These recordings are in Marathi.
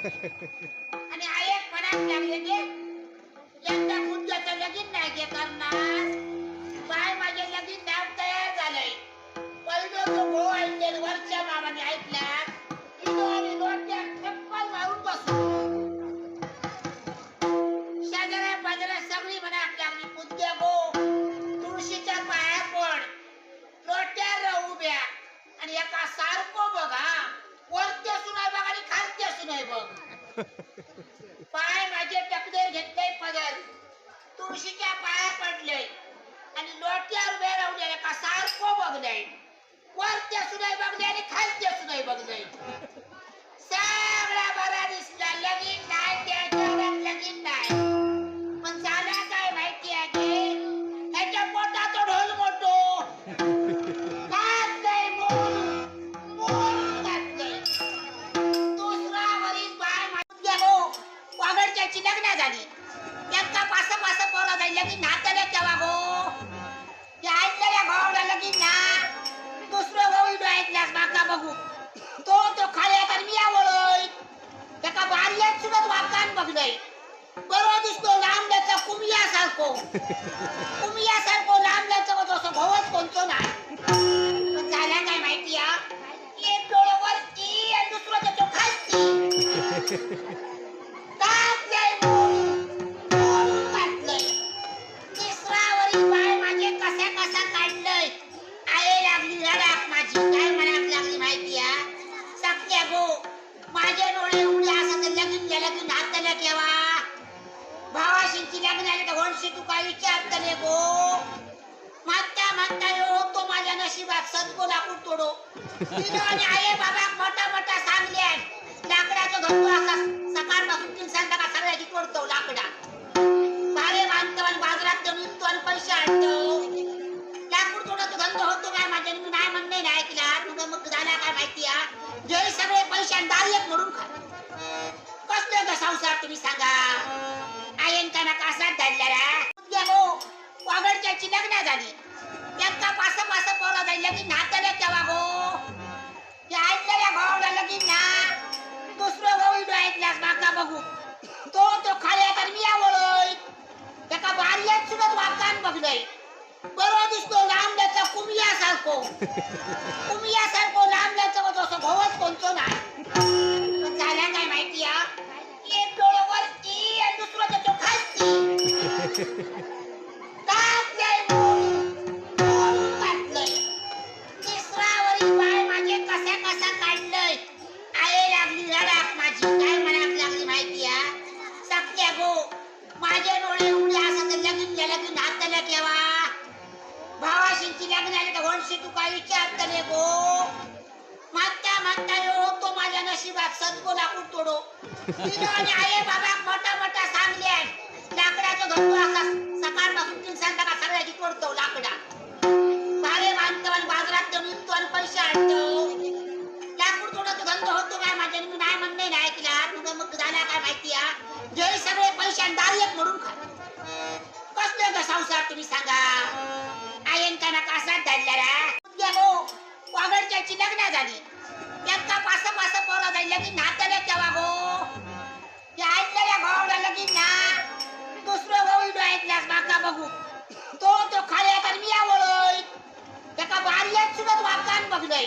आणि आयक मनात लागले ते यंदा मुद्द्याचं लगीन नाही गे करणार. बाय माझे लगीन नाव तयार झालंय. पहिलं तो भाऊ ऐकले वरच्या मामाने ऐकला इथं आम्ही दोनच्या थप्पल मारून बसू शेजाऱ्या पाजाऱ्या सगळी मनात लागली मुद्द्या गो तुळशीच्या पाया पड. लोट्या राहू उभ्या आणि एका सारखो बघा. वरच्या सुना नाही बघ. पाय माझे टकदेर घेतले पदर. तुळशीच्या पाया पडले. आणि लोट्यावर उभे राहून का सारखो बघलंय वरते सुनाय बघले आणि खालते सुनाय बघलंय सगळा बरा दिसला लगीन पोरा जाईल लगीन नातले तेव्हा गो या ऐकलेल्या भावाला लगीन ना. दुसरं भाऊ ऐकल्यास बाका बघू. तो तो खाल्या तर मी आवडलोय त्याका बारल्यात सुद्धा वाकान बघलंय. बरो दिसतो लांबल्याचा कुमिया सारखो कुमिया सारखो लांबल्याचा जसं भावच कोणतो ना. झाल्या झाला काय माहिती हा? एक डोळं वरती आणि दुसरं त्याच्या खालती माझे डोळे उघडे असं तर लगीन गेलं की नातलं केव्हा भावाशींची लग्न झाले तर वंशी तू काय विचारतले गो. म्हणता मागता यो तो माझ्या नशिबात सदगो लाकूड तोडो. आणि आई बाबा मोठा मोठा सांगले लाकडाचा धंदो असा सकाळपासून तीन संध्याकाळ सगळ्याची तोडतो लाकडा. भावे बांधतो आणि बाजारात देऊन विकतो आणि पैसे आणतो. लाकूड तोडतो धंदो होतो काय माझ्या म्हणून कसले ग संसार तुम्ही सांगा? आयन त्यांना कासात धरला वागडच्याची लग्न झाली. त्यांचा पास पास पोरा जाईल लगीन नातले तेव्हा गो. या ऐकलेल्या भावाला लगीन ना. दुसरं भाऊ ऐकल्यास माका बघू. तो तो खाल्या तर मी आवडलोय त्याका बारल्यात सुद्धा वाकान बघलोय. बरो दिसतो लांब त्याचा कुमिया सारखो. कुमिया सारखो माझ्या नशिबात सदगो लाकूड तोडो. आणि आई बाबा मोठा लाकडाचा धंदो सकाळपासून तीन संध्याकाळ सगळ्याची तोडतो लाकडा. बांधतो आणि बाजारात विकतो आणि पैसे आणतो. लाकूड होतो काय माझ्या मी नाही म्हणणे नाही ऐकला. मग झाला काय माहिती जे सगळे पैसे आणि दारी एक म्हणून खा. कसले ग संसार तुम्ही सांगा? आयन त्यांना कासात धरला गेलो हो, वागडच्याची लग्न झाली. एका पास पास पोरा जाईल लगीन नातले तेव्हा गो. या ऐकलेल्या भावाला लगीन ना. भाऊ बाका बघू. तो तो खाल्या आता मी आवडलोय त्याका बारल्यात सुद्धा वाकान बघलंय.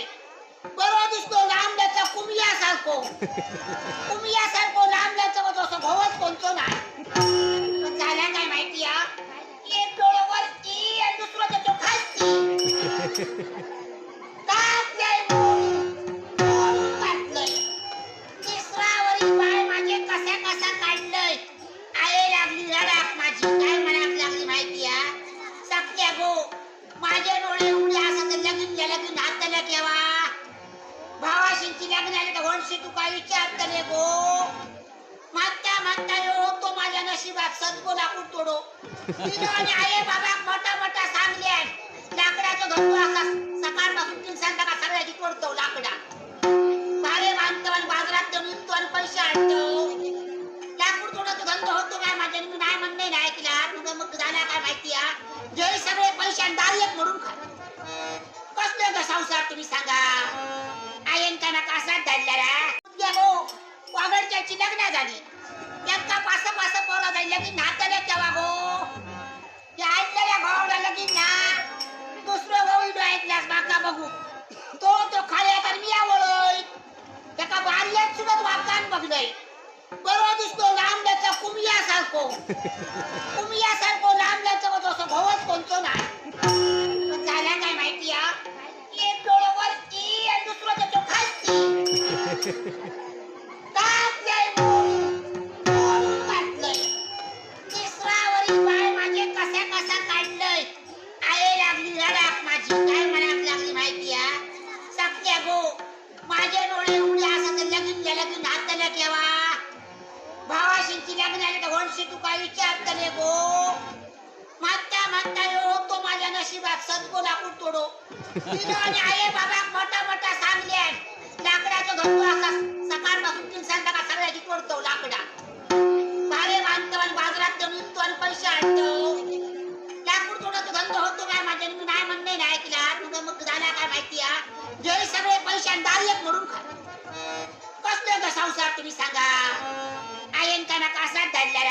बरो दिसतो लांबल्याचा कुमिया सारखो कुमिया सारखो लांबल्याचा असं भावच कोणतो ना? पण झाला काय माहिती हा. एक डोळं वरती आणि दुसरं त्याच्या खालती की केव्हा भावाशींची लग्न झाले तर होणशी तू काय विचारतले गो. म्हणता येऊ तो माझ्या नशिबात सदगो लाकूड तोडो. तिनं आणि आई बाबा मोठा मोठा सांगले लाकडाचा धंदो असा सकाळपासून तीन संध्याकाळ सगळ्याची तोडतो लाकडा. भारे बांधतो आणि बाजारात देऊन विकतो आणि पैसे आणतो. लाकूड तोडाचा धंदो होतो काय माझ्या? मी नाही म्हणणे नाही तिला मग झाला काय माहिती हा? जे सगळे पैसे आणि दारी एक मोडून खा. कसले ग संसार तुम्ही सांगा. आयन का ना कासात धरल्या रा गो हो, वागडच्याची लग्न झाली. त्यांका पास पास पोरा जायला की नातले तेव्हा हो. गो त्या ऐकलेल्या भावाला लगीन ना. दुसरं गवळी ऐकल्यास बाका बघू. तो तो खाल्या तर मी आवळय. त्याका बारल्यात सुद्धा वाकान बघलोय. बरोबर दिसतो लांबल्याचा कुमिया सारखो. कुमिया सारखो लांबल्याचा जसं भावच कोणतो नाही झाला काय माहिती हा? एक डोळं वरती आणि दुसरं त्याच्या खालती. तिसरावरी माझे कसा कसा काढलंय. आहे लागली रडाक माझी. काय म्हणाक लागली माहिती हा? सख्या गो माझे डोळे उघडे असं तर लगीन गेलं की नात्याला ठेवा. भावाशींची लग्न आले तर होणशी तू काय विचारतले गो? म्हणता म्हणता येऊ नशिबात सदगो लाकूड तोडो. तिनं आणि आई बाबा मोठा मोठा सांगले लाकडाचं घर असा सकाळपासून तीन संध्याकाळ सगळ्याची तोडतो लाकडा. भारे बांधतो आणि बाजारात देऊन विकतो आणि पैसे आणतो. लाकूड तोडाचा धंदो होतो काय माझ्या? मी नाही म्हणणे नाही ऐकला. तुझं मग झाला काय माहिती हा? जे सगळे पैसे आणि दारी एक म्हणून खा. कसलं ग संसार तुम्ही सांगा. आयन का नका असा धरला